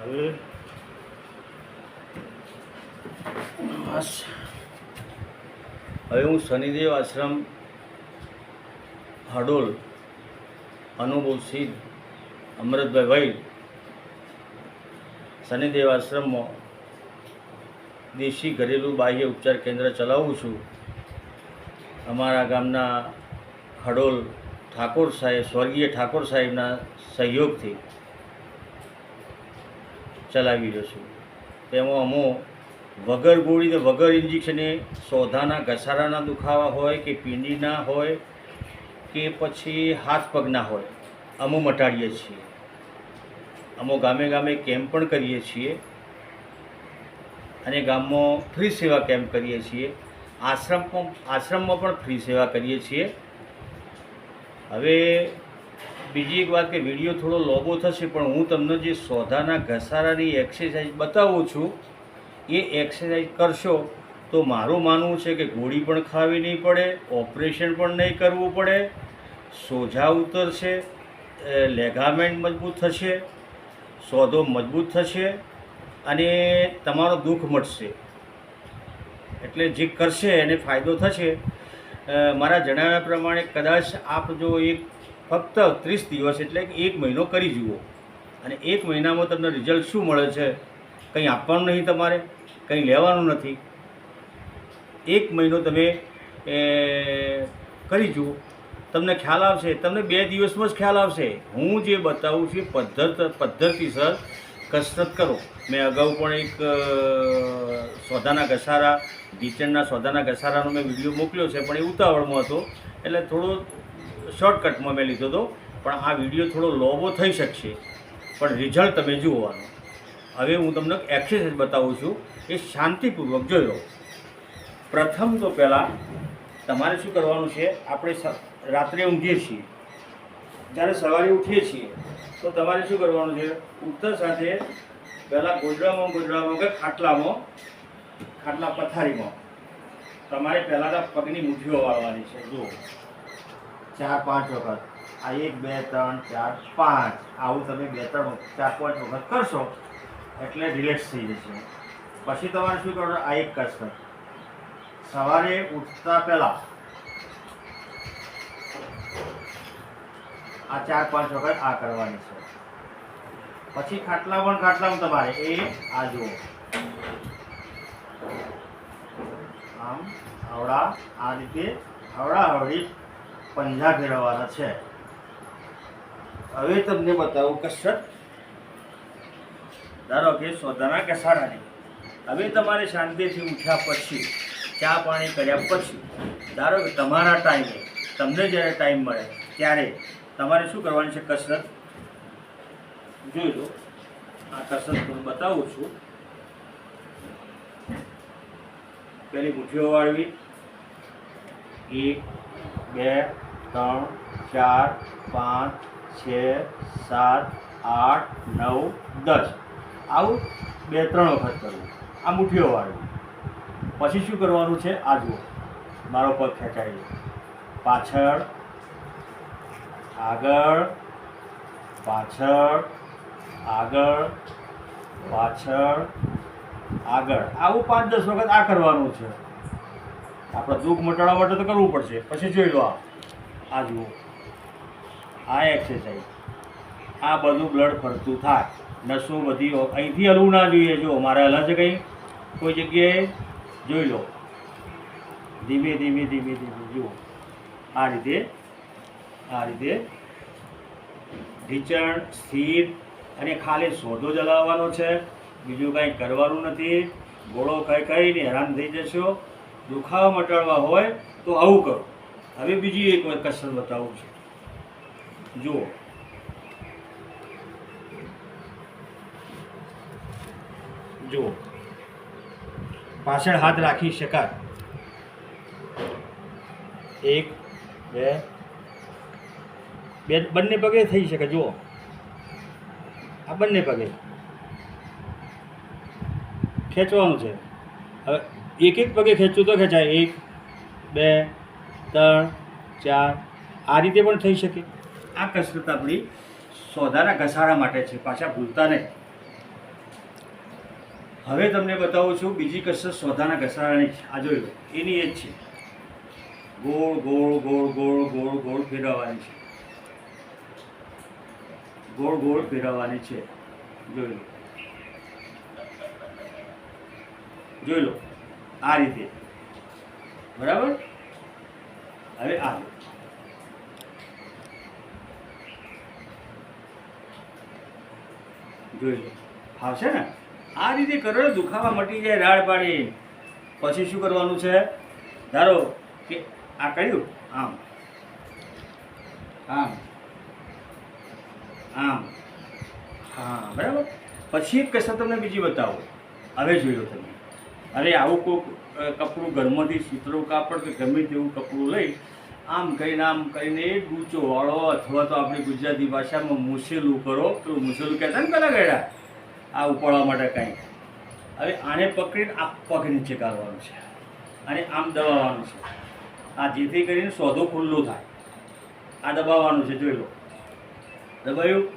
હવે બસ. હવે હું શનિદેવ આશ્રમ હાડોલ અનુભવ સિદ્ધ અમૃતભાઈ ભાઈ શનિદેવ આશ્રમમાં દેશી ઘરેલું બાહ્ય ઉપચાર કેન્દ્ર ચલાવું છું. અમારા ગામના હડોલ ઠાકોર સાહેબ સ્વર્ગીય ઠાકોર સાહેબના સહયોગથી. ચલાવી રહ્યો છું. તેમાં અમો વગર ગોળી કે વગર ઇન્જેક્શને સોધાના ઘસારાના દુખાવા હોય કે પીંડીના હોય કે પછી હાથ પગના હોય, અમો મટાડીએ છીએ. અમો ગામે ગામે કેમ્પ પણ કરીએ છીએ અને ગામમાં ફ્રી સેવા કેમ્પ કરીએ છીએ. આશ્રમમાં આશ્રમમાં પણ ફ્રી સેવા કરીએ છીએ. હવે બીજી એક વાત કે વીડિયો થોડો લોબો થશે, પણ હું તમને જે સોધાના ઘસારાની એક્સરસાઇઝ બતાવું છું, એ એક્સરસાઇઝ કરશો તો મારું માનવું છે કે ગોળી પણ ખાવી નહીં પડે ઓપરેશન પણ નહીં કરવું પડે, સોજા ઉતરશે લેગામેન્ટ મજબૂત થશે સોધો મજબૂત થશે, અને તમારો દુઃખ મટશે. એટલે જે કરશે એને ફાયદો થશે. મારા જણાવ્યા પ્રમાણે કદાચ આપ જો એક ફક્ત ત્રીસ દિવસ એટલે કે એક મહિનો કરી જુઓ. અને એક મહિનામાં તમને રિઝલ્ટ શું મળે છે? કંઈ આપવાનું નહીં તમારે, કંઈ લેવાનું નથી. એક મહિનો તમે કરી જુઓ. તમને ખ્યાલ આવશે, તમને બે દિવસમાં જ ખ્યાલ આવશે. હું જે બતાવું છું એ પદ્ધત, પદ્ધતિસર કસરત કરો. મેં અગાઉ પણ એક સોદાના ઘસારા ગીચણના સોદાના ઘસારાનો મેં વીડિયો મોકલ્યો છે, પણ એ ઉતાવળમાં હતો. એટલે થોડો શોર્ટકટમાં મેં લીધો હતો. પણ આ વીડિયો થોડો લોબો થઈ શકશે. પણ રિઝલ્ટ તમે જુઓવાનું. હવે હું તમને એક્સરસાઇઝ બતાવું છું. એ શાંતિપૂર્વક લો પ્રથમ તો પહેલાં તમારે શું કરવાનું છે? આપણે રાત્રે ઊંઘીએ છીએ. જ્યારે સવારે ઉઠીએ છીએ, તો તમારે શું કરવાનું છે? ઉઠતા સાથે પહેલાં ગોદડામાં ગોદડામાં કે ખાટલામાં, ખાટલા પથારીમાં. તમારે પહેલાં પગની મુઠ્ઠીઓ વાળવાની છે. જુઓ. ચાર, પાંચ વખત. આ એક, બે, ત્રણ, ચાર, પાંચ. આવું તમે બે, ત્રણ ચાર, પાંચ વખત કરશો, એટલે રિલેક્સ થઈ જશે. પછી તમારે શું કરવાનું આ એક કસરત સવારે ઉઠતા પહેલાં આ ચાર, પાંચ વખત આ કરવાની છે. પછી ખાટલા પણ ખાટલામાં તમારે. એ, આ જુઓ. આમ આવડા આ રીતે આવડા આવડી પંજા ફેરવવાના છે. હવે તમને બતાવું કસરત ધારો કે સોદાના કસારાની હવે તમારે શાંતિથી ઉઠ્યા પછી, ચા પાણી કર્યા પછી, ધારો કે તમારા ટાઈમે, તમને જ્યારે ટાઈમ મળે, ત્યારે તમારે શું કરવાની છે કસરત? જોઈ લો, આ કસરત હું બતાવું છું. પેલી મુઠ્ઠીઓ વાળવી એક બે, ત્રણ, ચાર, પાંચ, છ, સાત, આઠ, નવ, દસ. આવું બે, ત્રણ વખત કરવું. આ મુઠ્ઠીઓ વાળવી. પછી શું કરવાનું છે? આ જુઓ. મારો પગ ખેંચાઈ પાછળ, આગળ પાછળ આગળ પાછળ, આગળ. આવું પાંચ, દસ વખત આ કરવાનું છે. આપણે દુઃખ મટાડવા માટે તો કરવું પડશે. પછી જોઈ લો આ. આ જુઓ. આ એક્સરસાઇઝ આ બધું બ્લડ ફરતું થાય. નસો બધી અહીંથી હલવું ના જોઈએ. જો મારે હલા છે કંઈ? કોઈ જગ્યાએ જોઈ લો. ધીમે ધીમે ધીમે ધીમે, જુઓ. આ રીતે આ રીતે ઢીચણ, સ્થિર અને ખાલી સોદો ચલાવવાનો છે. બીજું કાંઈ કરવાનું નથી. ગોળો કઈ કઈને હેરાન થઈ જશો. દુખાવા મટાડવા હોય તો આવું કરો. હવે બીજી એક વાર કસરત બતાવું છું. જુઓ. જુઓ. પાછળ હાથ રાખી શકાય. એક, બે બે, બંને પગે થઈ શકે, જુઓ. આ બંને પગે. ખેંચવાનું છે. હવે એક એક પગે ખેંચવું તો ખેંચાય. એક, બે, ત્રણ, ચાર. આ રીતે પણ થઈ શકે. આ કસરત આપણી સોદાના ઘસારા માટે છે. પાછા ભૂલતા નહીં. હવે તમને બતાવું છું, બીજી કસરત સોધાના ઘસારાની આ લો એની એ જ છે. ગોળ ગોળ ગોળ ગોળ ગોળ ગોળ ફેરવવાની છે. ગોળ ગોળ ફેરવવાની છે. જોઈ લો. જોઈ લો. આ રીતે. બરાબર? હવે આ. જોઈ ફાવશે ને? આ રીતે કરો દુખાવા મટી જાય રાડ પાડી. પછી શું કરવાનું છે? ધારો કે આ કર્યું? આમ. આમ. આમ. હા, બરાબર? પછી એક તમને બીજી બતાવો. હવે જોયો તમે. હવે આવું કોઈક કપડું ઘરમાંથી સૂતરું કાપડ કે ગમે તેવું કપડું લઈ, આમ કરીને આમ કરીને એ ગૂંચો વાળો અથવા તો આપણી ગુજરાતી ભાષામાં મુસેલું કરો, પેલું મુસેલું કહેતા ને પેલા ગયડા આ ઉપાડવા માટે કાંઈ. હવે આને પકડીને આ પગ નીચે કાઢવાનું છે. અને આમ દબાવવાનું છે. આ જેથી કરીને સોદો ખુલ્લો થાય. આ દબાવવાનું છે, જોઈ લો. દબાયું?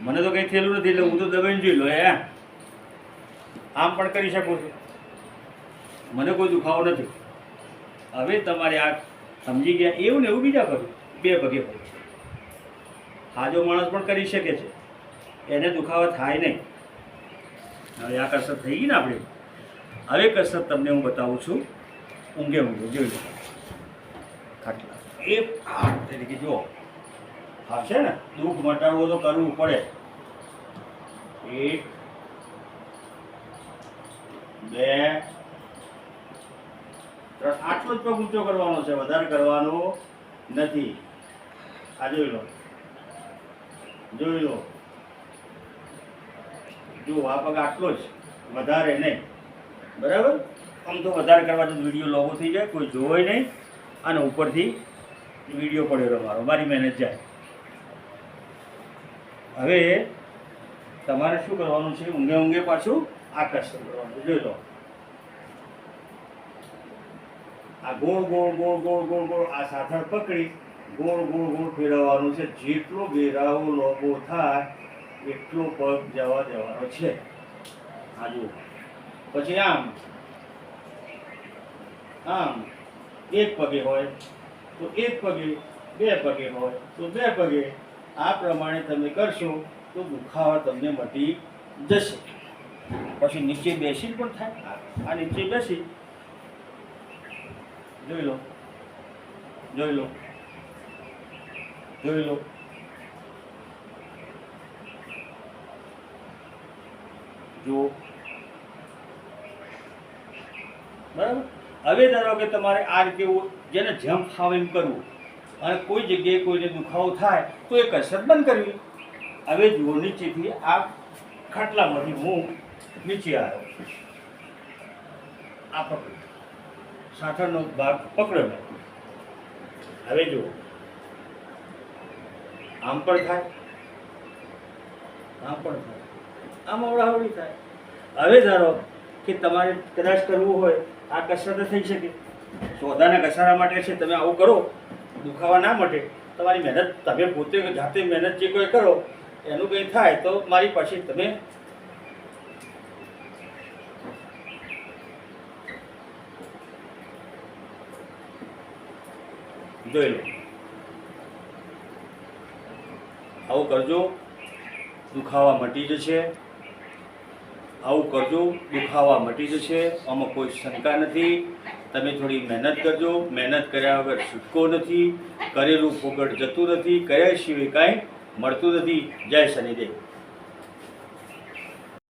મને તો કંઈ થયેલું નથી, એટલે હું તો દબાઈને જોઈ લો એ આમ પણ કરી શકું છું. મને કોઈ દુખાવો નથી. હવે તમારે આ સમજી ગયા એવું ને એવું બીજા કરું બે પગે કરું હાજો માણસ પણ કરી શકે છે. એને દુખાવા થાય નહીં. હવે આ કસરત થઈ ગઈ ને આપણે. હવે કસરત તમને હું બતાવું છું. ઊંઘે ઊંઘે, જોઈ લો. ખાટલા. એ આ તરીકે જુઓ. હા છે ને, દુઃખ મટાડવું તો કરવું પડે. એક, બે આટલો જ પગ ઊંચો કરવાનો છે, વધારે કરવાનો નથી. આ જોઈ લો. જોઈ લો. જો આ પગ આટલો જ, વધારે નહીં. બરાબર? આમ તો વધારે કરવાથી વીડિયો લોગો થઈ જાય, કોઈ જોવે નહીં અને ઉપરથી વીડિયો પડ્યો મારો મારી મહેનત જાય. હવે તમારે શું કરવાનું છે? ઊંઘે ઊંઘે પાછું આકર્ષણ કરવાનું જોઈ લો. આ ગોળ ગોળ ગોળ ગોળ ગોળ ગોળ આ સાથળ પકડી ગોળ ગોળ ગોળ ફેરવવાનું છે. જેટલો ઘેરાવો લોબો થાય, એટલો પગ જવા દેવાનો છે. આ જુઓ. પછી આમ. આમ. એક પગે હોય, તો એક પગે, બે પગે હોય, તો બે પગે. આ પ્રમાણે તમે કરશો તો દુખાવા તમને મટી જશે. પછી નીચે બેસી પણ થાય. આ નીચે બેસી જોઈ લો. જોઈ લો. જોઈ લો. જુઓ. બરાબર? હવે ધારો કે તમારે આ રીતે જેને જેમ ફાવે એમ કરવું. અને કોઈ જગ્યાએ કોઈને દુખાવો થાય, તો એ કસરત બંધ કરવી. હવે જુઓ, નીચેથી આ ખાટલામાંથી હું નીચે આવ્યો. આ પકડ્યો સાથળનો ભાગ પકડ્યો મેં હવે જુઓ. આમ પણ થાય, આમ પણ થાય. આમ અવડાવડી થાય. હવે ધારો કે તમારે કદાચ કરવું હોય, આ કસરત થઈ શકે. સોદાના ઘસારા માટે છે, તમે આવું કરો. દુખાવા ના મટે. તમારી મહેનત, તમે પોતે જાતે મહેનત જે કોઈ કરો, એનું કંઈ થાય તો મારી પાસે તમે જોઈ લો. આવું કરજો, દુખાવા મટી જશે. આવું કરજો, દુખાવા મટી જશે. આમાં કોઈ શંકા નથી. તમે થોડી મહેનત કરજો. મહેનત કર્યા વગર છૂટકો નથી. કરેલું ફોગટ જતું નથી. કર્યા સિવાય કાંઈ મળતું નથી. જય શનિદેવ.